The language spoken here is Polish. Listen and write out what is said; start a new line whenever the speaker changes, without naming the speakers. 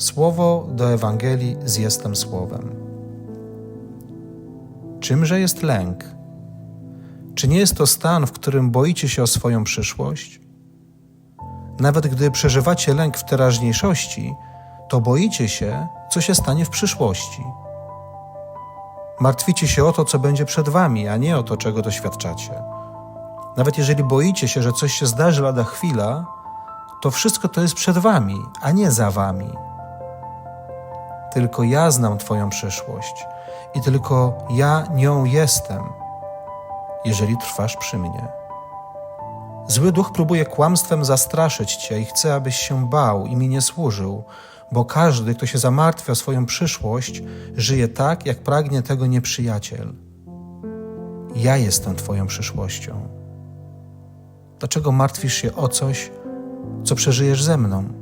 Słowo do Ewangelii z Jestem Słowem. Czymże jest lęk? Czy nie jest to stan, w którym boicie się o swoją przyszłość? Nawet gdy przeżywacie lęk w teraźniejszości, to boicie się, co się stanie w przyszłości. Martwicie się o to, co będzie przed wami, a nie o to, czego doświadczacie. Nawet jeżeli boicie się, że coś się zdarzy lada chwila, to wszystko to jest przed wami, a nie za wami. Tylko ja znam Twoją przyszłość i tylko ja nią jestem, jeżeli trwasz przy mnie. Zły duch próbuje kłamstwem zastraszyć Cię i chce, abyś się bał i mi nie służył, bo każdy, kto się zamartwia swoją przyszłość, żyje tak, jak pragnie tego nieprzyjaciel. Ja jestem Twoją przyszłością. Dlaczego martwisz się o coś, co przeżyjesz ze mną?